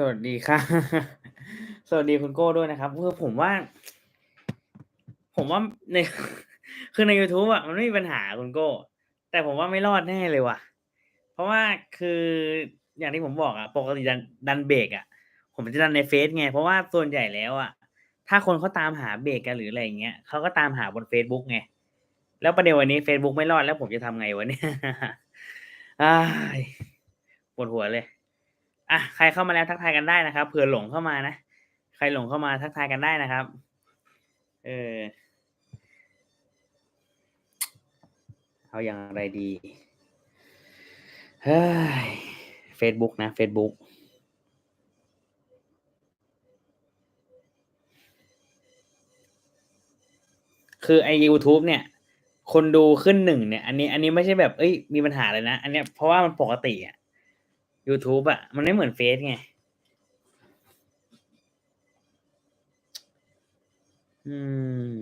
สวัสดีค่ะ สวัสดีคุณโก้ด้วยนะครับคือผมว่า ผมว่าในคือใน YouTube อะมันไม่มีปัญหาคุณโก้ แต่ผมว่าไม่รอดแน่เลยว่ะ เพราะว่าคืออย่างที่ผมบอกอะปกติดันดันเบรกอะผมจะดันในเฟซไง เพราะว่าส่วนใหญ่แล้วอะถ้าคนเขาตามหาเบรกกันหรืออะไรอย่างเงี้ยเขาก็ตามหาบน Facebook ไง แล้วประเด็นวันนี้ Facebook ไม่รอดแล้วผมจะทำไงวะเนี่ยอ้ายปวดหัวเลย อะใครเข้ามาแล้วทักทายกันได้นะครับเผื่อหลงเข้ามานะใครหลงเข้ามาทักทายกันได้นะครับ เออเอาอย่างไรดีเฮ้ย Facebook นะ Facebook คือไอ YouTube เนี่ย คนดูขึ้นหนึ่งเนี่ย อันนี้ อันนี้ไม่ใช่แบบ เอ้ย มีปัญหาเลยนะ อันเนี้ยเพราะว่ามันปกติอะ YouTube อะมันไม่เหมือนเฟซไง อืม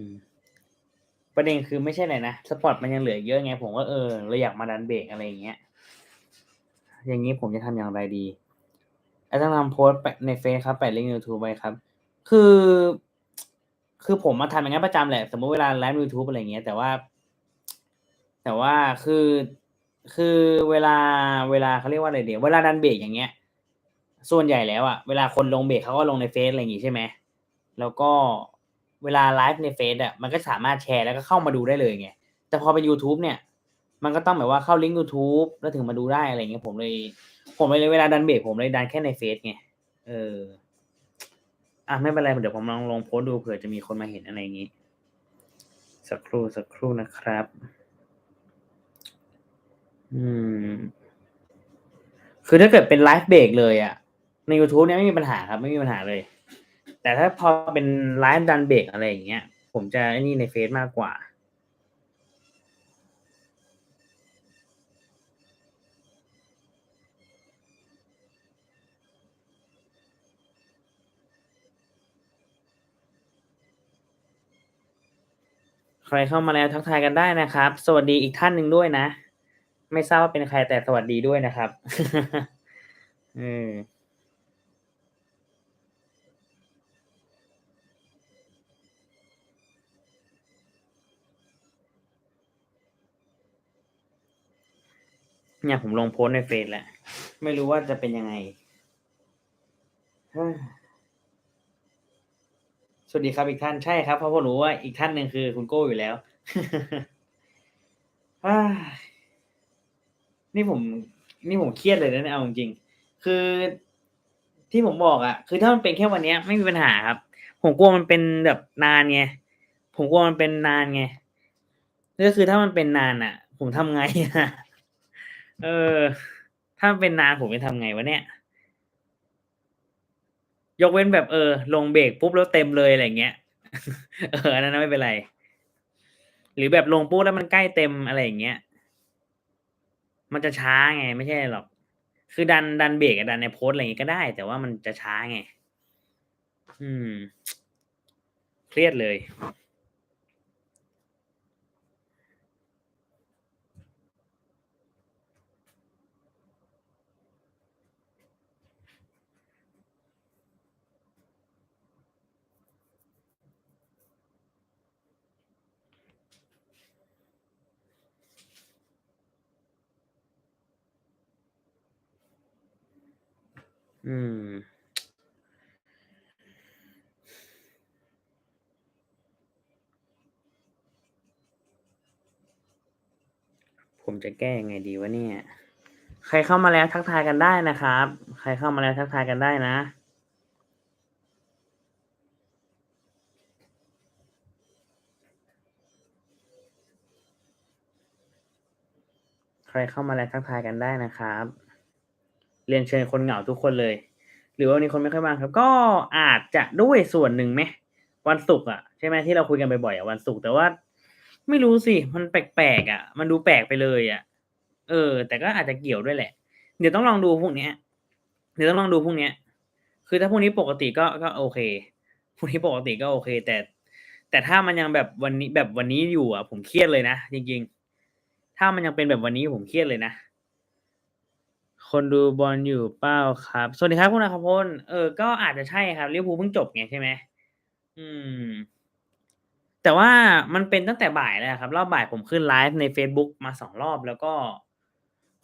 ประเด็นคือไม่ใช่ไรนนะสปอตมันยังเหลือเยอะไง ผมก็เออเราอยากมาดันเบรกอะไรอย่างเงี้ย อย่างนี้ผมจะทำอย่างไรดีไอ้ต้องทำโพสต์ในเฟซครับไปะลิงก์ยูทูบไปครับ คือ คือผมมาทำอย่างนั้นประจำแหละ สมมติเวลาไลฟ์ยูทูบอะไรเงี้ย แต่ว่า แต่ว่าคือ คือเวลาเวลาเขาเรียกว่าอะไรเดี๋ยวเวลาดันเบรกอย่างเงี้ย ส่วนใหญ่แล้วอะเวลาคนลงเบรกเขาก็ลงในเฟซอะไรอย่างงี้ใช่ไหมแล้วก็เวลาไลฟ์ในเฟซอะมันก็สามารถแชร์แล้วก็เข้ามาดูได้เลยไงแต่พอเป็น YouTube เนี่ย มันก็ต้องแบบว่าเข้าลิงก์ YouTube แล้วถึงมาดูได้อะไรเงี้ยผมเลย ผมเลยเวลาดันเบรกผมเลยดันแค่ในเฟซไงเอออะไม่เป็นไรเดี๋ยวผมลองลงโพสต์ดูเผื่อจะมีคนมาเห็นอะไรอย่างงี้ สักครู่สักครู่นะครับ อืม คือถ้าเกิดเป็นไลฟ์เบรกเลยอะใน YouTube เนี่ยไม่มีปัญหาครับ ไม่มีปัญหาเลย แต่ถ้าพอเป็นไลฟ์ดันเบรกอะไรอย่างเงี้ย ผมจะไอ้นี่ในเฟซมากกว่า ใครเข้ามาแล้วทักทายกันได้นะครับ สวัสดีอีกท่านหนึ่งด้วยนะ ไม่ทราบว่าเป็นใครแต่สวัสดีด้วยนะครับเออเนี่ยผมลงโพสในเฟซแหล้วไม่รู้ว่าจะเป็นยังไง สวัสดีครับอีกท่านใช่ครับเพราะผมรู้ว่าอีกท่านหนึ่งคือคุณโก้อยู่แล้วอ นี่ผม นี่ผมเครียดเลยนะเนี่ยเอาจริงๆคือที่ผมบอกอะคือถ้ามันเป็นแค่วันเนี้ย ไม่มีปัญหาครับ ผมกลัวมันเป็นแบบนานไงผมกลัวมันเป็นนานไงก็คือถ้ามันเป็นนานอะผมทำไงอะเออ ถ้ามันเป็นนานผมจะทำไงวะเนี่ย ยกเว้นแบบเออ ลงเบรกปุ๊บแล้วเต็มเลยอะไรเงี้ยเอออันนั้นไม่เป็นไร หรือแบบลงปุ๊บแล้วมันใกล้เต็มอะไรอย่างเงี้ย มันจะช้าไง ไม่ใช่หรอก คือดันดันเบรกกับดันในโพสอะไรอย่างงี้ก็ได้ แต่ว่ามันจะช้าไง อืม เครียดเลย อืม ผมจะแก้ยังไงดีวะเนี่ย ใครเข้ามาแล้วทักทายกันได้นะครับ ใครเข้ามาแล้วทักทายกันได้นะ ใครเข้ามาแล้วทักทายกันได้นะครับ เรียนเชิญคนเหงาทุกคนเลย หรือว่าวันนี้คนไม่ค่อยมาครับ ก็อาจจะด้วยส่วนหนึ่งไหมวันศุกร์อะใช่ไหมที่เราคุยกันบ่อยๆอะวันศุกร์แต่ว่า ไม่รู้สิมันแปลกๆอะ มันดูแปลกไปเลยอะ เออ แต่ก็อาจจะเกี่ยวด้วยแหละ เดี๋ยวต้องลองดูพวกเนี้ย เดี๋ยวต้องลองดูพวกเนี้ย คือถ้าพวกนี้ปกติก็ก็โอเคพวกนี้ปกติก็โอเค แต่ แต่ถ้ามันยังแบบวันนี้แบบวันนี้อยู่อะ ผมเครียดเลยนะจริง ๆ ถ้ามันยังเป็นแบบวันนี้ผมเครียดเลยนะ คนดูบอลอยู่เปล่าครับ สวัสดีครับคุณอัครพลเออ ก็อาจจะใช่ครับลิเวอร์พูลเพิ่งจบไงใช่ไหมอืม แต่ว่ามันเป็นตั้งแต่บ่ายแล้วครับ รอบบ่ายผมขึ้นไลฟ์ในเฟซบุ๊กมา2รอบแล้วก็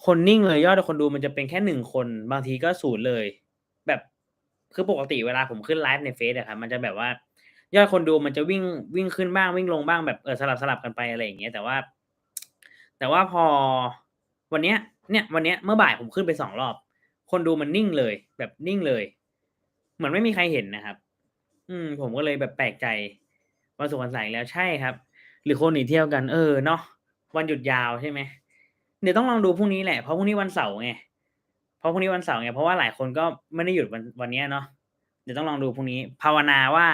คนนิ่งเลยยอดคนดูมันจะเป็นแค่1คน บางทีก็0เลย แบบคือปกติเวลาผมขึ้นไลฟ์ในเฟซอะครับมันจะแบบว่า ยอดคนดูมันจะวิ่งวิ่งขึ้นบ้างวิ่งลงบ้างแบบเออสลับๆกันไปอะไรอย่างเงี้ยแต่ว่า แต่ว่าพอวันเนี้ย เนี่ยวันเนี้ยเมื่อบ่ายผมขึ้นไป2รอบ คนดูมันนิ่งเลย แบบนิ่งเลยเหมือนไม่มีใครเห็นนะครับ อืม ผมก็เลยแบบแปลกใจวันศุกร์วันเสาร์อีกแล้วใช่ครับ หรือคนหนีเที่ยวกันเออเนาะวันหยุดยาวใช่ไหมเดี๋ยวต้องลองดูพรุ่งนี้แหละเพราะพรุ่งนี้วันเสาร์ไงเพราะพรุ่งนี้วันเสาร์ไงเพราะว่าหลายคนก็ไม่ได้หยุดวันวันนี้เนาะเดี๋ยวต้องลองดูพรุ่งนี้ ภาวนาว่า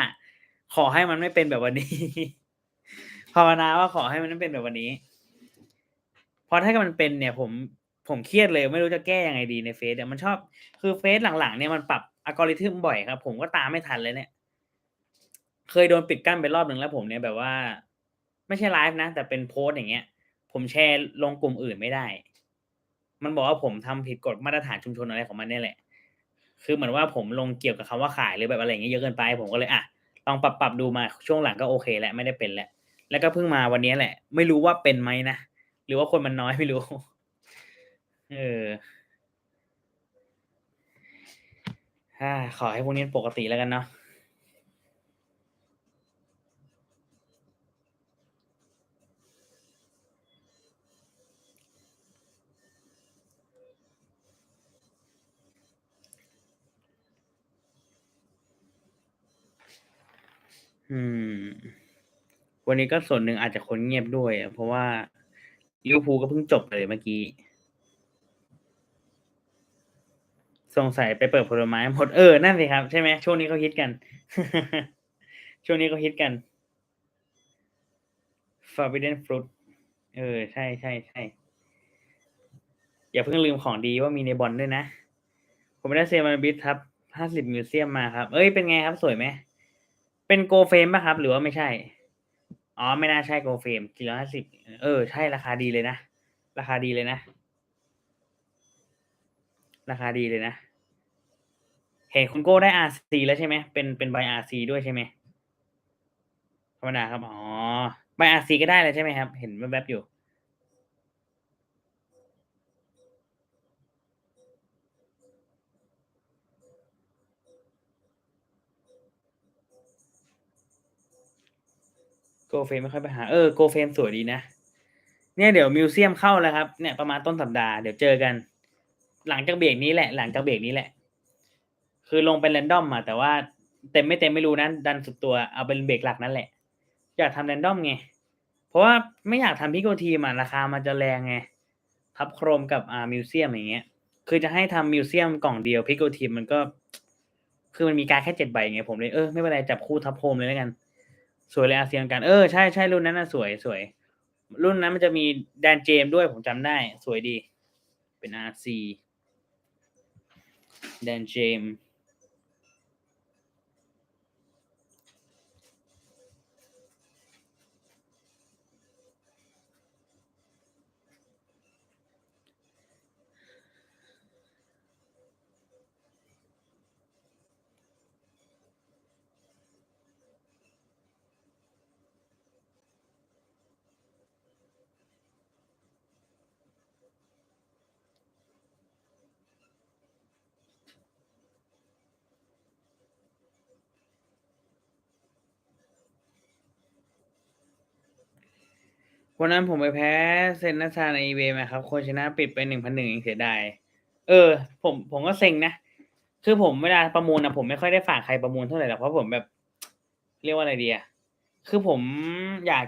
ขอให้มันไม่เป็นแบบวันนี้ ภาวนาว่าขอให้มันไม่เป็นแบบวันนี้เพราะถ้ามันเป็นเนี่ย ผม ผมเครียดเลยไม่รู้จะแก้ยังไงดีในเฟซอะมันชอบคือเฟซหลังๆเนี่ยมันปรับ algorithm บ่อยครับ ผมก็ตามไม่ทันเลยเนี่ย เคยโดนปิดกั้นไปรอบหนึ่งแล้วผมเนี่ยแบบว่า ไม่ใช่ไลฟ์นะ แต่เป็นโพสต์อย่างเงี้ย ผมแชร์ลงกลุ่มอื่นไม่ได้ มันบอกว่าผมทำผิดกฎมาตรฐานชุมชนอะไรของมันเนี่ยแหละ คือเหมือนว่าผมลงเกี่ยวกับคำว่าขายหรือแบบอะไรอย่างเงี้ยเยอะเกินไป ผมก็เลยอะลองปรับๆดูมาช่วงหลังก็โอเคแล้วไม่ได้เป็นแล้วแล้วก็เพิ่งมาวันนี้แหละ ไม่รู้ว่าเป็นไหมนะหรือว่าคนมันน้อยไม่รู้ เอออาขอให้พรุ่งนี้ปกติแล้วกันเนาะอืม วันนี้ก็ส่วนหนึ่งอาจจะคนเงียบด้วยอะเพราะว่าลิเวอร์พูลก็เพิ่งจบไปเลยเมื่อกี้ สงสัยไปเปิดผลไม้หมดเออ นั่นสิครับ ใช่ไหมช่วงนี้เขาฮิตกัน ช่วงนี้เขาฮิตกัน Forbidden Fruit เออ ใช่ๆๆอย่าเพิ่งลืมของดีว่ามีในบอลด้วยนะ ผมได้ Ceramide ครับ50มิวเซียมมาครับเฮ้ย เป็นไงครับ สวยไหม เป็น Gold Frame เปล่าครับ หรือว่าไม่ใช่?อ๋อ ไม่น่าใช่ Gold Frame 450เออ ใช่ราคาดีเลยนะ ราคาดีเลยนะ ราคาดีเลยนะ เห็นคุณโก้ได้ RC แล้วใช่ไหมเป็นเป็นใบ RC ด้วยใช่ไหม?ธรรมดาครับอ๋อใบ RC ก็ได้แล้วใช่ไหมครับ?เห็นแวบๆอยู่ Gold Frame ไม่ค่อยไปหา เออ Gold Frame สวยดีนะ เนี่ยเดี๋ยวมิวเซียมเข้าแล้วครับ เนี่ยประมาณต้นสัปดาห์เดี๋ยวเจอกัน หลังจากเบรกนี้แหละ หลังจากเบรกนี้แหละ คือลงเป็น random อะแต่ว่าเต็มไม่เต็มไม่รู้นะดันสุดตัวเอาเป็นเบรกหลักนั่นแหละ อยากทำ random ไง เพราะว่าไม่อยากทำ Pico Team อะราคามันจะแรงไง ทับโครมกับอ่ามิวเซียมอย่างเงี้ย คือจะให้ทำมิวเซียมกล่องเดียว Pico Team มันก็ คือมันมีการแค่7ใบไงผมเลยเออไม่เป็นไรจับคู่ทับโครมเลยแล้วกัน สวยเลยอาเซียนกันเออใช่ๆรุ่นนั้นน่ะสวยสวย รุ่นนั้นมันจะมี Dan James ด้วยผมจำได้ สวยดี เป็น RC Dan James วันนั้นผมไปแพ้เซนนัชาใน eBay มาครับคนชนะปิดไป1,100เองเสียดาย เออ ผมผมก็เซ็งนะ คือผมเวลาประมูลอะผมไม่ค่อยได้ฝากใครประมูลเท่าไหรหรอกเพราะผมแบบ เรียกว่าอะไรดีอะคือผมอยาก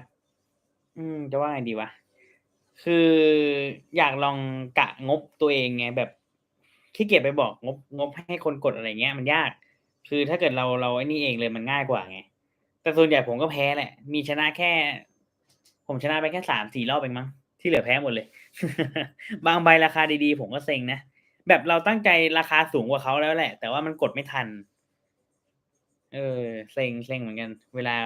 อืม จะว่าไงดีวะ คืออยากลองกะงบตัวเองไงแบบขี้เกียจไปบอกงบงบให้คนกดอะไรเงี้ยมันยาก คือถ้าเกิดเราเราไอ้นี่เองเลยมันง่ายกว่าไง แต่ส่วนใหญ่ผมก็แพ้แหละ มีชนะแค่ ผมชนะไปแค่สามสี่รอบเองมั้งที่เหลือแพ้หมดเลย บางใบราคาดีๆ ผมก็เซ็งนะแบบเราตั้งใจราคาสูงกว่าเขาแล้วแหละ แต่ว่ามันกดไม่ทัน เออเซ็งเซ็งเหมือนกัน เวลา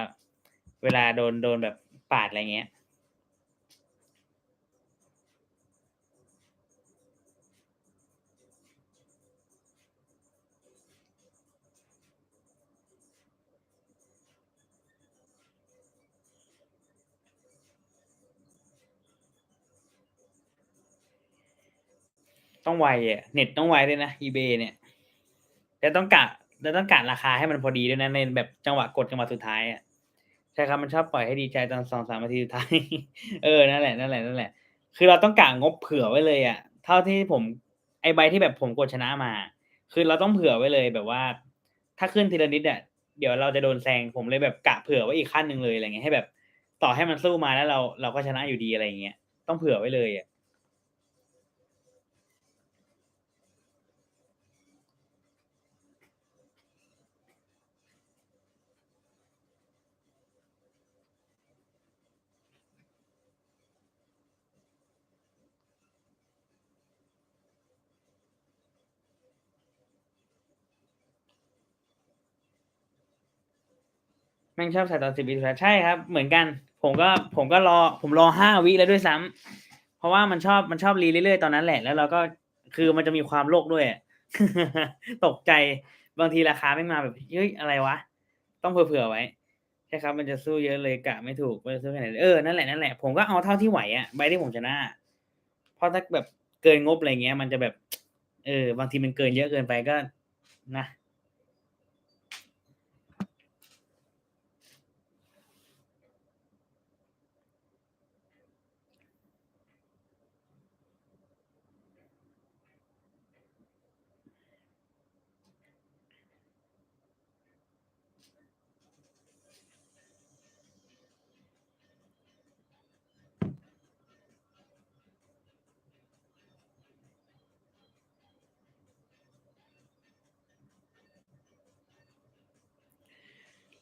เวลาโดนโดนแบบปาดอะไรเงี้ย ต้องไวอะเน็ตต้องไวด้วยนะ eBay เนี่ยแต่ต้องกะแต่ต้องกะราคาให้มันพอดีด้วยนะในแบบจังหวะกดจังหวะสุดท้ายอะใช่ครับมันชอบปล่อยให้ดีใจตอนสองสามนาทีสุดท้ายเออนั่นแหละนั่นแหละนั่นแหละ คือเราต้องกะงบเผื่อไว้เลยอะเท่าที่ผมไอใบที่แบบผมกดชนะมา คือเราต้องเผื่อไว้เลยแบบว่า ถ้าขึ้นทีละนิดอะเดี๋ยวเราจะโดนแซงผมเลยแบบกะเผื่อไว้อีกขั้นหนึ่งเลยอะไรเงี้ยให้แบบต่อให้มันสู้มาแล้วเราเราก็ชนะอยู่ดีอะไรเงี้ยต้องเผื่อไว้เลยอะ แม่งชอบใส่ตอนสิบวิสุดท้ายใช่ครับ เหมือนกัน ผมก็ผมก็รอ ผมรอห้าวิแล้วด้วยซ้ำเพราะว่ามันชอบมันชอบรีเรื่อยๆตอนนั้นแหละ แล้วเราก็คือมันจะมีความโลกด้วยตกใจบางทีราคาไม่มาแบบเฮ้ยอะไรวะ ต้องเผื่อๆไว้ใช่ครับ มันจะสู้เยอะเลยกะไม่ถูกว่าจะสู้แค่ไหนเออนั่นแหละนั่นแหละผมก็เอาเท่าที่ไหวอะใบที่ผมชนะเพราะถ้าแบบเกินงบอะไรเงี้ย มันจะแบบ เออบางทีมันเกินเยอะเกินไปก็นะ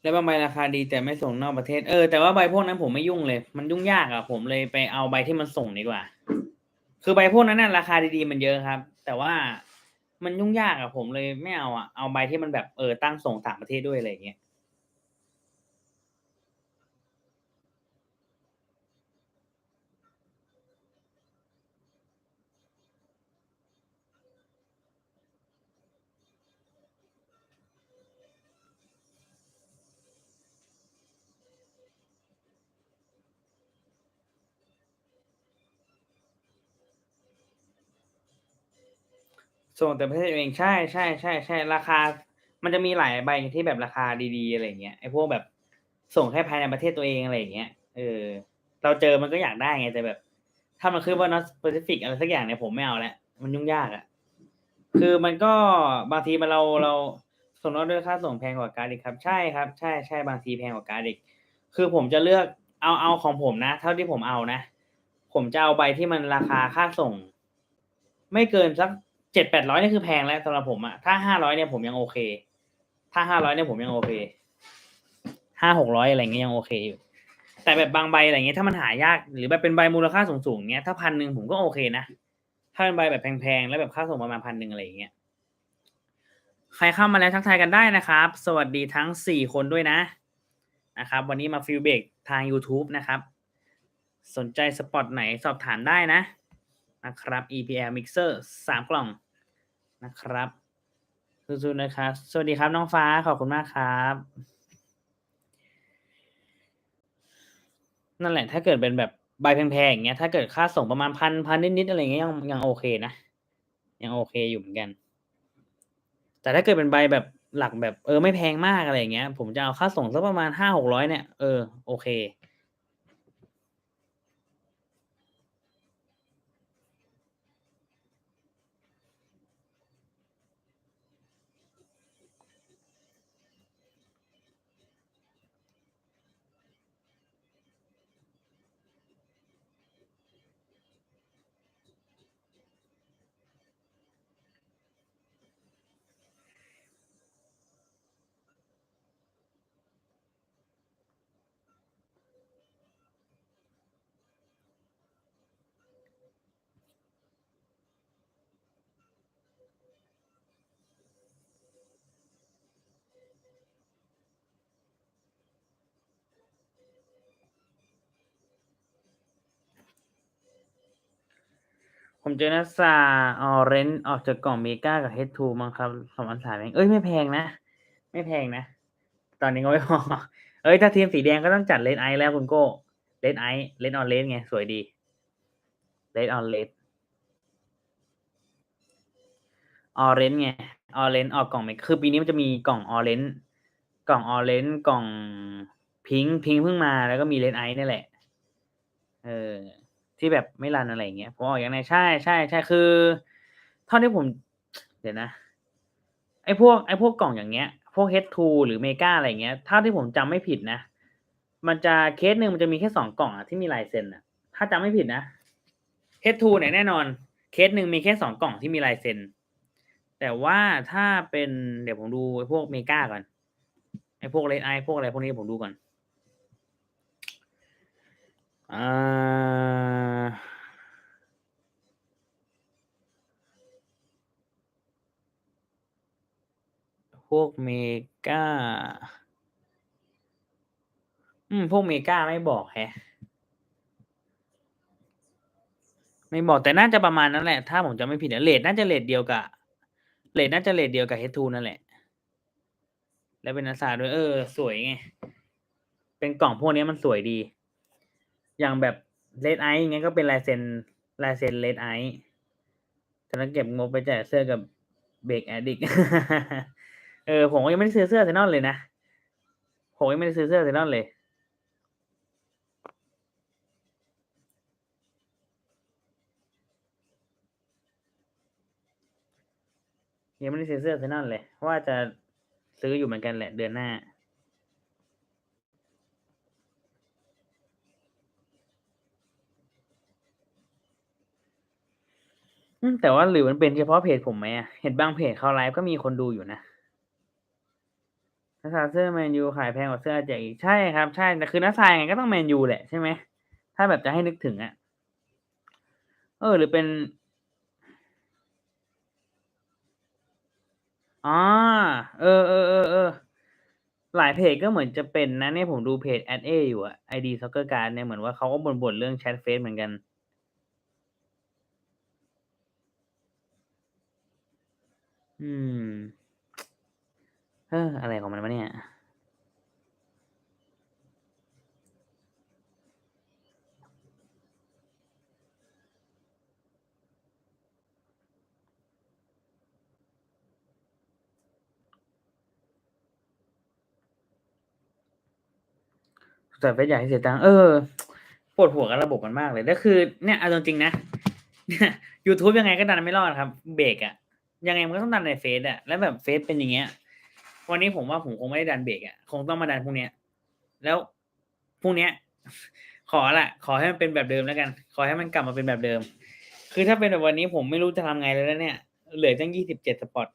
แล้วบางใบราคาดีแต่ไม่ส่งนอกประเทศ เออแต่ว่าใบพวกนั้นผมไม่ยุ่งเลย มันยุ่งยากอะผมเลยไปเอาใบที่มันส่งดีกว่า คือใบพวกนั้นน่ะราคาดีๆมันเยอะครับ แต่ว่ามันยุ่งยากอะผมเลยไม่เอาอะเอาใบที่มันแบบเออตั้งส่งต่างประเทศด้วยอะไรอย่างเงี้ย ส่งแต่ประเทศเองใช่ใช่ใช่ใช่ราคา มันจะมีหลายใบที่แบบราคาดีๆอะไรเงี้ยไอ้พวกแบบส่งแค่ภายในประเทศตัวเองอะไรเงี้ยเออ เราเจอมันก็อยากได้ไงแต่แบบ ถ้ามันขึ้นว่า not specific อะไรสักอย่างเนี่ยผมไม่เอาแล้วมันยุ่งยากอะคือมันก็บางทีมันเราเราส่งนอกด้วยค่าส่งแพงกว่าการ์ดอีกครับ ใช่ครับ ใช่ใช่บางทีแพงกว่าการ์ดอีกคือผมจะเลือกเอาเอาของผมนะ เท่าที่ผมเอานะ ผมจะเอาใบที่มันราคาค่าส่ง ไม่เกินสัก เจ็ดแปดร้อยนี่คือแพงแล้วสำหรับผมอะถ้าห้าร้อยเนี่ยผมยังโอเค ถ้าห้าร้อยเนี่ยผมยังโอเคห้าหกร้อยอะไรเงี้ยยังโอเคอยู่ แต่แบบบางใบอะไรเงี้ยถ้ามันหายากหรือแบบเป็นใบมูลค่าสูงๆเงี้ยถ้าพันหนึ่งผมก็โอเคนะถ้าเป็นใบแบบแพงๆแล้วแบบค่าส่งประมาณพันหนึ่งอะไรเงี้ยใครเข้ามาแล้วทักทายกันได้นะครับ สวัสดีทั้งสี่คนด้วยนะนะครับ วันนี้มาฟิลเบกทาง YouTube นะครับ สนใจสปอตไหนสอบถามได้นะ นะครับ EPL Mixer สามกล่องนะครับสู้ๆนะครับ สวัสดีครับน้องฟ้าขอบคุณมากครับ นั่นแหละถ้าเกิดเป็นแบบใบแพงๆอย่างเงี้ยถ้าเกิดค่าส่งประมาณพันพันนิดๆอะไรเงี้ยยังยังโอเคนะ ยังโอเคอยู่เหมือนกัน แต่ถ้าเกิดเป็นใบแบบหลักแบบเออไม่แพงมากอะไรเงี้ย ผมจะเอาค่าส่งสักประมาณห้าหกร้อยเนี่ยเออโอเค ผมเจอนัสซาออเรนออกจากกล่องเมกากับเฮดทูมั้งครับสองพันสามเองเอ้ยไม่แพงนะ ไม่แพงนะ ตอนนี้ก็ไม่พอ เอ้ยถ้าทีมสีแดงก็ต้องจัดเลนไอแล้วคุณโก้เลนไอเลนออนเลนไง สวยดีเลนออนเลนออเรนไงออเรนออกกล่องเมกคือปีนี้มันจะมีกล่องออเรนกล่องออเรนกล่องพิงพิงเพิ่งมาแล้วก็มีเลนไอนี่แหละ เออ ที่แบบไม่รันอะไรเงี้ยผมออกอย่างไรใช่ใช่ใช่คือเท่าที่ผม เดี๋ยวนะ ไอ้พวกไอ้พวกกล่องอย่างเงี้ย พวก H2 หรือเมกาอะไรเงี้ยถ้าที่ผมจำไม่ผิดนะ มันจะเคสหนึ่งมันจะมีแค่สองกล่องอะที่มีลายเซ็นอะถ้าจำไม่ผิดนะ H2 เนี่ยแน่นอน เคสหนึ่งมีแค่สองกล่องที่มีลายเซ็นแต่ว่าถ้าเป็นเดี๋ยวผมดูไอ้พวกเมกาก่อนไอ้พวกเลนไอพวกอะไรพวกนี้ผมดูก่อน อ่าพวกเมกาอืม พวกเมกาไม่บอกแฮะ ไม่บอกแต่น่าจะประมาณนั้นแหละ ถ้าผมจำไม่ผิดนะเลทน่าจะเลทเดียวกับเลทน่าจะเลทเดียวกับ H2 นั่นแหละ แล้วเป็นนักศึกษาด้วย เออ สวยไง เป็นกล่องพวกนี้มันสวยดี อย่างแบบเลดไอซ์งั้นก็เป็นลายเซ็นลายเซ็นเลดไอซ์แต่ต้องเก็บงบไปจ่ายเสื้อกับเบรกแอดดิกเออผมก็ยังไม่ได้ซื้อเสื้อเซนอนเลยนะผมยังไม่ได้ซื้อเสื้อเซนอนเลยยังไม่ได้ซื้อเสื้อเซนอนเลย ว่าจะซื้ออยู่เหมือนกันแหละเดือนหน้า อืมแต่ว่าหรือมันเป็นเฉพาะเพจผมไหมอะเห็นบางเพจเขาไลฟ์ก็มีคนดูอยู่นะนักซายเสื้อแมนยูขายแพงกว่าเสื้ออาแจกอีกใช่ครับ ใช่แต่คือนักซายไงก็ต้องแมนยูแหละใช่ไหมถ้าแบบจะให้นึกถึงอะเออ หรือเป็นอ๋อเออเออเออเออหลายเพจก็เหมือนจะเป็นนะเนี่ยผมดูเพจแอดเออยู่อะไอดีซ็อกเกอร์การเนี่ยเหมือนว่าเขาก็บ่นๆเรื่องแชทเฟซเหมือนกัน อืม เออ อะไรของมันวะเนี่ยแต่เฟซอยากให้เสียตังค์เออปวดหัวกับระบบมันมากเลยแล้วคือ เนี่ยเอาจริงๆนะเนี่ยยูทูบยังไงก็ดันไม่รอดครับ เบรกอะ ยังไงมันก็ต้องดันในเฟซอะแล้วแบบเฟซเป็นอย่างเงี้ย วันนี้ผมว่าผมคงไม่ได้ดันเบรกอะคงต้องมาดันพวกเนี้ย แล้วพรุ่งเนี้ย ขอละขอให้มันเป็นแบบเดิมแล้วกัน ขอให้มันกลับมาเป็นแบบเดิม คือถ้าเป็นแบบวันนี้ผมไม่รู้จะทำไงเลยแล้วเนี่ย เหลือตั้งยี่สิบเจ็ดสปอต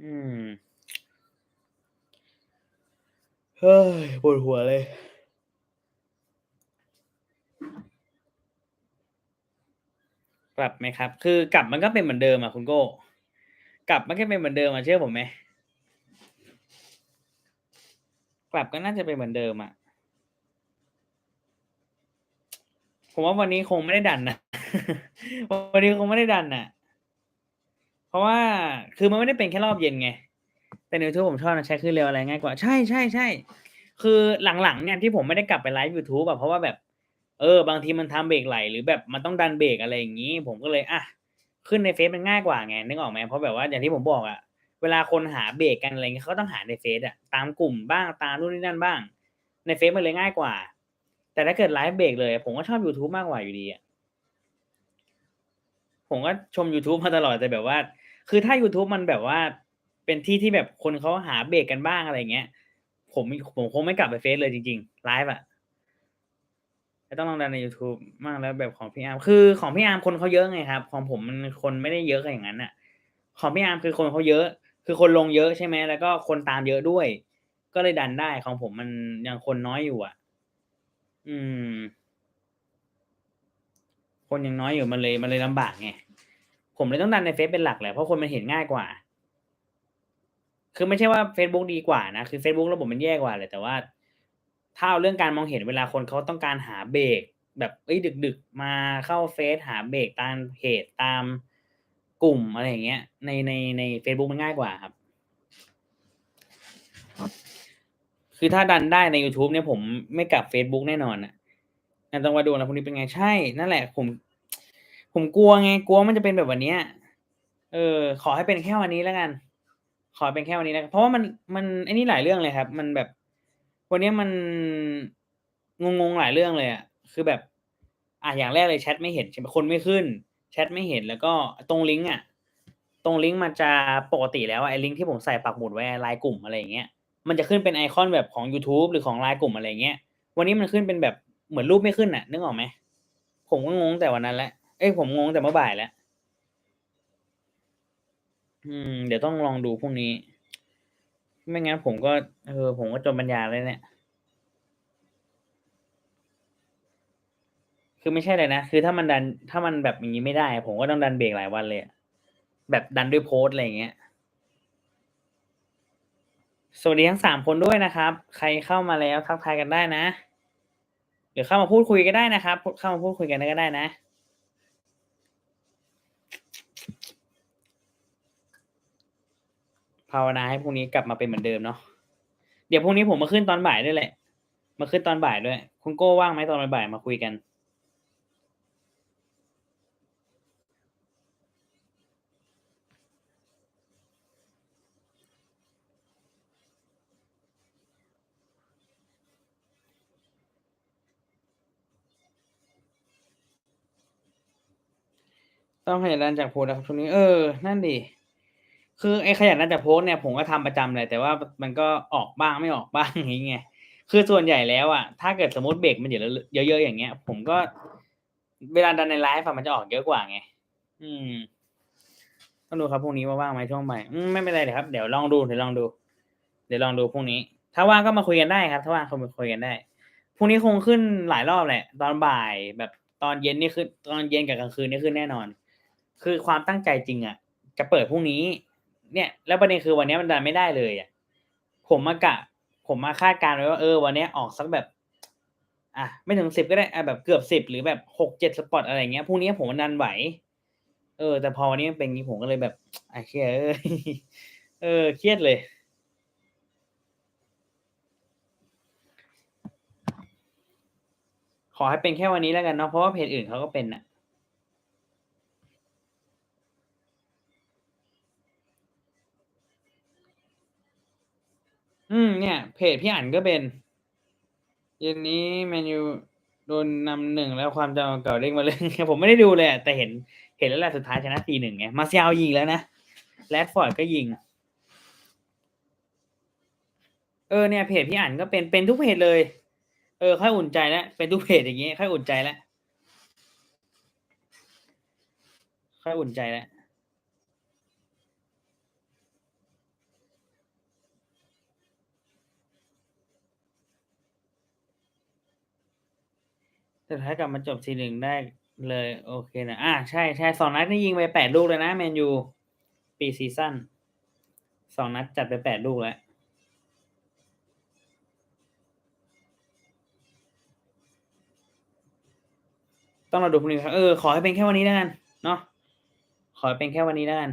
อืม เฮ้ยปวดหัวเลย กลับไหมครับ คือกลับมันก็เป็นเหมือนเดิมอะคุณโก้ กลับมันก็เป็นเหมือนเดิมอะเชื่อผมไหมกลับก็น่าจะเป็นเหมือนเดิมอะผมว่าวันนี้คงไม่ได้ดันนะวันนี้คงไม่ได้ดันน่ะเพราะว่าคือมันไม่ได้เป็นแค่รอบเย็นไง แต่ในยูทูบผมชอบนะใช้ขึ้นเร็วอะไรง่ายกว่า ใช่ใช่ใช่คือหลังๆเนี่ยที่ผมไม่ได้กลับไปไลฟ์ยูทูบอะเพราะว่าแบบ เออบางทีมันทำเบรกไหลหรือแบบมันต้องดันเบรกอะไรอย่างนี้ ผมก็เลยอะขึ้นในเฟซมันง่ายกว่าไงนึกออกไหมเพราะแบบว่าอย่างที่ผมบอกอะเวลาคนหาเบรกกันอะไรเงี้ยเขาก็ต้องหาในเฟซอะตามกลุ่มบ้างตามนู่นนี่นั่นบ้าง ในเฟซมันเลยง่ายกว่า แต่ถ้าเกิดไลฟ์เบรกเลย ผมก็ชอบ YouTube มากกว่าอยู่ดีอะผมก็ชม YouTube มาตลอดแต่แบบว่า คือถ้า YouTube มันแบบว่า เป็นที่ที่แบบคนเขาหาเบรกกันบ้างอะไรเงี้ย ผมผมคงไม่กลับไปเฟซเลยจริงๆไลฟ์อะ ต้องลองดันใน YouTube มากแล้วแบบของพี่อาร์มคือของพี่อาร์มคนเขาเยอะไงครับ ของผมมันคนไม่ได้เยอะอย่างนั้นอะของพี่อาร์มคือคนเขาเยอะ คือคนลงเยอะใช่ไหมแล้วก็คนตามเยอะด้วย ก็เลยดันได้ของผมมันยังคนน้อยอยู่อะ อืม คนยังน้อยอยู่มันเลยมันเลยลำบากไงผมเลยต้องดันในเฟซเป็นหลักแหละเพราะคนมันเห็นง่ายกว่า คือไม่ใช่ว่า Facebook ดีกว่านะคือ Facebook ระบบมันแย่กว่าเลยแต่ว่า ถ้าเอาเรื่องการมองเห็นเวลาคนเขาต้องการหาเบรกแบบเอ้ยดึก ๆ มาเข้าเฟซหาเบรกตามเพจตามกลุ่มอะไรอย่างเงี้ย ในในใน Facebook มันง่ายกว่าครับ คือถ้าดันได้ใน YouTube เนี่ยผมไม่กลับ Facebook แน่นอนอะงานต้องมาดูนะพวกนี้เป็นไงใช่ นั่นแหละ ผม ผมกลัวไงกลัวมันจะเป็นแบบวันนี้เออ ขอให้เป็นแค่วันนี้แล้วกัน ขอเป็นแค่วันนี้แล้วเพราะว่ามันมันไอ้นี่หลายเรื่องเลยครับ มันแบบ วันนี้มันงงๆหลายเรื่องเลยอะคือแบบอะอย่างแรกเลยแชทไม่เห็นใช่ไหมคนไม่ขึ้น แชทไม่เห็นแล้วก็ตรงลิงก์อะ ตรงลิงก์มันจะปกติแล้วไอ้ลิงก์ที่ผมใส่ปักหมุดไว้ไลน์กลุ่มอะไรอย่างเงี้ยมันจะขึ้นเป็นไอคอนแบบของ YouTube หรือของไลน์กลุ่มอะไรเงี้ย วันนี้มันขึ้นเป็นแบบเหมือนรูปไม่ขึ้นอะ นึกออกไหม ผมก็งงแต่วันนั้นแหละเอ้ยผมงงแต่เมื่อบ่ายแล้ว อืม เดี๋ยวต้องลองดูพรุ่งนี้ ไม่งั้นผมก็เออผมก็จนปัญญาเลยเนี่ย คือไม่ใช่เลยนะ คือถ้ามันดันถ้ามันแบบอย่างนี้ไม่ได้ ผมก็ต้องดันเบรกหลายวันเลยแบบดันด้วยโพสอะไรเงี้ย สวัสดีทั้งสามคนด้วยนะครับ ใครเข้ามาแล้วทักทายกันได้นะ หรือเข้ามาพูดคุยก็ได้นะครับ เข้ามาพูดคุยกันก็ได้นะ ภาวนาให้พรุ่งนี้กลับมาเป็นเหมือนเดิมเนาะเดี๋ยวพรุ่งนี้ผมมาขึ้นตอนบ่ายด้วยแหละ มาขึ้นตอนบ่ายด้วย คุณโก้ว่างไหมตอนบ่ายมาคุยกัน ต้องขยันดันจากโพสต์นะครับช่วงนี้เออ นั่นดิ คือไอ้ขยันดันจากโพสเนี่ยผมก็ทำประจำเลยแต่ว่ามันก็ออกบ้างไม่ออกบ้างอย่างเงี้ยคือส่วนใหญ่แล้วอะถ้าเกิดสมมติเบรกมันเยอะเยอะๆอย่างเงี้ย ผมก็ เวลาดันในไลฟ์มันจะออกเยอะกว่าไงอืมต้องดูครับพรุ่งนี้ว่าว่างไหมช่วงบ่ายอืมไม่เป็นไรเดี๋ยวครับ เดี๋ยวลองดูเดี๋ยวลองดู เดี๋ยวลองดูพรุ่งนี้ ถ้าว่างก็มาคุยกันได้ครับ ถ้าว่างก็มาคุยกันได้พรุ่งนี้คงขึ้นหลายรอบแหละ ตอนบ่ายแบบตอนเย็นนี่ขึ้นตอนเย็นกับกลางคืนนี่ขึ้นแน่นอน คือความตั้งใจจริงอะจะเปิดพรุ่งนี้ เนี่ย แล้วประเด็นคือวันนี้มันดันไม่ได้เลยอะผมมากะ ผมมาคาดการณ์ไว้ว่าเออวันนี้ออกสักแบบ อะไม่ถึงสิบก็ได้อะแบบเกือบสิบหรือแบบหกเจ็ดสปอตอะไรเงี้ยพรุ่งนี้ผมมันดันไหว เออ แต่พอวันนี้มันเป็นอย่างนี้ผมก็เลยแบบไอ้เครียดเออเครียดเลยขอให้เป็นแค่วันนี้แล้วกันเนาะเพราะว่าเพจอื่นเขาก็เป็นนะ อืมเนี่ย เพจพี่อ่านก็เป็น เย็นนี้แมนยูโดนนำหนึ่งแล้วความจำเก่าเด้งมาเลยผมไม่ได้ดูเลยแต่เห็นเห็นแล้วแหละสุดท้ายชนะตีหนึ่งไงมาเซียลยิงแล้วนะแรดฟอร์ดก็ยิง เออเนี่ยเพจพี่อ่านก็เป็นเป็นทุกเพจเลย เออค่อยอุ่นใจแล้วเป็นทุกเพจอย่างเงี้ยค่อยอุ่นใจแล้วค่อยอุ่นใจแล้ว สุดท้ายกลับมาจบทีหนึ่งได้เลย โอเคนะ อ่าใช่ใช่สองนัดนี่ยิงไปแปดลูกเลยนะแมนยูปีซีซั่นสองนัดจัดไปแปดลูกแล้วต้องเราดูพรุ่งนี้ครับเออขอให้เป็นแค่วันนี้แล้วกันเนาะขอให้เป็นแค่วันนี้แล้วกัน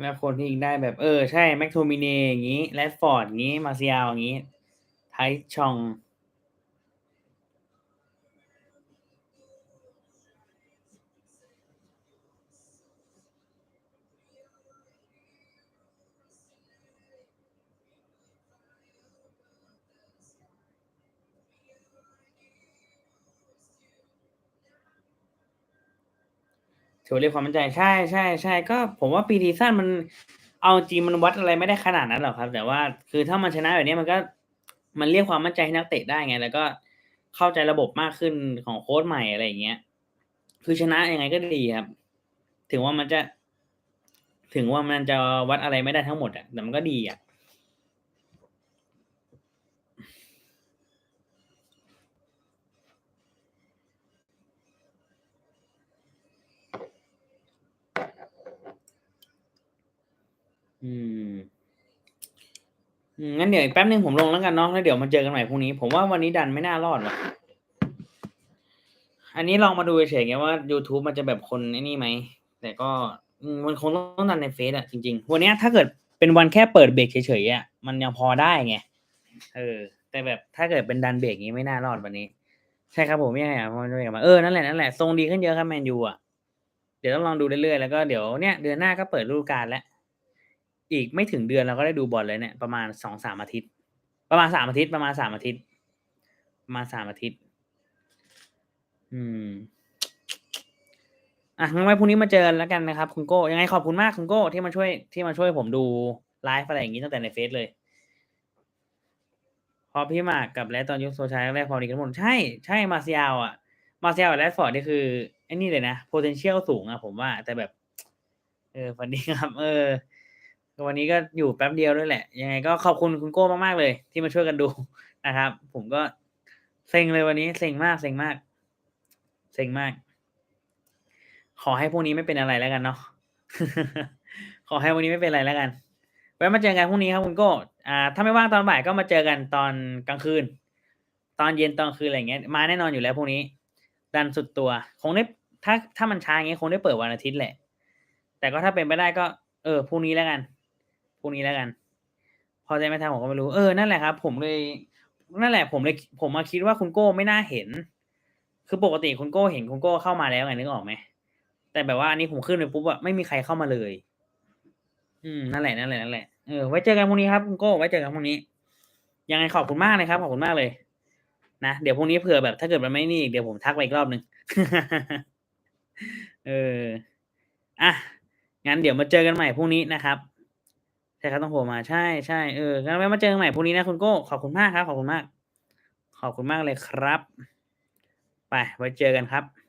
แล้วคนที่ยิงได้แบบ เออ ใช่ แม็กโทมิเนอย่างนี้แรดฟอร์ดอย่างนี้ มาเซียลอย่างนี้ ไทชอง วเรียกความมั่นใจใช่ใช่ใช่ก็ผมว่าปีทีสั้นมันเอาจริงมันวัดอะไรไม่ได้ขนาดนั้นหรอกครับ แต่ว่าคือถ้ามันชนะแบบนี้มันก็มันเรียกความมั่นใจให้นักเตะได้ไง แล้วก็เข้าใจระบบมากขึ้นของโค้ชใหม่อะไรอย่างเงี้ย คือชนะยังไงก็ดีครับ ถึงว่ามันจะ ถึงว่ามันจะวัดอะไรไม่ได้ทั้งหมดอะแต่มันก็ดีอะ อืมอืมงั้นเดี๋ยวอีกแป๊บนึงผมลงแล้วกันเนาะแล้วเดี๋ยวมาเจอกันใหม่พรุ่งนี้ ผมว่าวันนี้ดันไม่น่ารอดว่ะ อันนี้ลองมาดูเฉยๆไงว่า YouTube มันจะแบบคนไอ้นี่ไหม แต่ก็มันคงต้องดันในเฟซอะจริง ๆ วันนี้ถ้าเกิดเป็นวันแค่เปิดเบรกเฉยๆอะมันยังพอได้ไง เออ แต่แบบถ้าเกิดเป็นดันเบรกนี้ไม่น่ารอดวันนี้ ใช่ครับผมยังไงอะมันด้วยกันมาเออนั่นแหละนั่นแหละทรงดีขึ้นเยอะครับแมนยูอะเดี๋ยวต้องลองดูเรื่อยๆแล้วก็เดี๋ยวเนี่ยเดือนหน้าก็เปิดฤดูกาลแล้ว อีกไม่ถึงเดือนเราก็ได้ดูบอลเลยเนี่ยประมาณสองสามอาทิตย์ ประมาณสามอาทิตย์ประมาณสามอาทิตย์ประมาณสามอาทิตย์ อืมอะงั้นไว้พรุ่งนี้มาเจอแล้วกันนะครับ คุณโก้ยังไงขอบคุณมากคุณโก้ที่มาช่วยที่มาช่วยผมดูไลฟ์อะไรอย่างนี้ตั้งแต่ในเฟซเลย พอพี่หมากกับแรดตอนยุคโซชายแรกพอดีกันหมดใช่ใช่มาเซียลอะ มาเซียลกับแรดฟอร์ดนี่คือไอ้นี่เลยนะ potential สูงอะผมว่า แต่แบบ เออวันนี้ครับ เออ วันนี้ก็อยู่แป๊บเดียวด้วยแหละ ยังไงก็ขอบคุณคุณโก้มากๆเลย ที่มาช่วยกันดูนะครับ ผมก็เซ็งเลยวันนี้เซ็งมากเซ็งมากเซ็งมาก ขอให้พวกนี้ไม่เป็นอะไรแล้วกันเนาะขอให้วกนี้ไม่เป็นอะไรแล้วกัน ไว้มาเจอกันพรุ่งนี้ครับคุณโก้อ่า ถ้าไม่ว่างตอนบ่ายก็มาเจอกันตอนกลางคืน ตอนเย็นตอนคืนอะไรเงี้ย มาแน่นอนอยู่แล้วพรุ่งนี้ ดันสุดตัว คงได้ ถ้าถ้ามันช้าอย่างเงี้ยคงได้เปิดวันอาทิตย์แหละ แต่ก็ถ้าเป็นไปได้ก็ เออพรุ่งนี้แล้วกัน พรุ่งนี้แล้วกัน พอใจไม่ทันผมก็ไม่รู้เออนั่นแหละครับ ผมเลยนั่นแหละผมเลยผมมาคิดว่าคุณโก้ไม่น่าเห็น คือปกติคุณโก้เห็นคุณโก้เข้ามาแล้วไงนึกออกไหมแต่แบบว่าอันนี้ผมขึ้นไปปุ๊บอะไม่มีใครเข้ามาเลย อืมนั่นแหละนั่นแหละนั่นแหละเออไว้เจอกันพรุ่งนี้ครับคุณโก้ไว้เจอกันพรุ่งนี้ ยังไงขอบคุณมากเลยครับขอบคุณมากเลยนะเดี๋ยวพรุ่งนี้เผื่อแบบถ้าเกิดมันไม่นี่เดี๋ยวผมทักไปอีกรอบหนึ่งเอออะงั้นเดี๋ยวมาเจอกันใหม่พรุ่งนี้นะครับ ช่ครับต้องโผล่มาใช่ใช่เอองั้นไว้มาเจอกันใหม่พรุ่งนี้นะคุณโก้ขอบคุณมากครับ ขอบคุณมาก ขอบคุณมากเลยครับ ไปไว้เจอกันครับ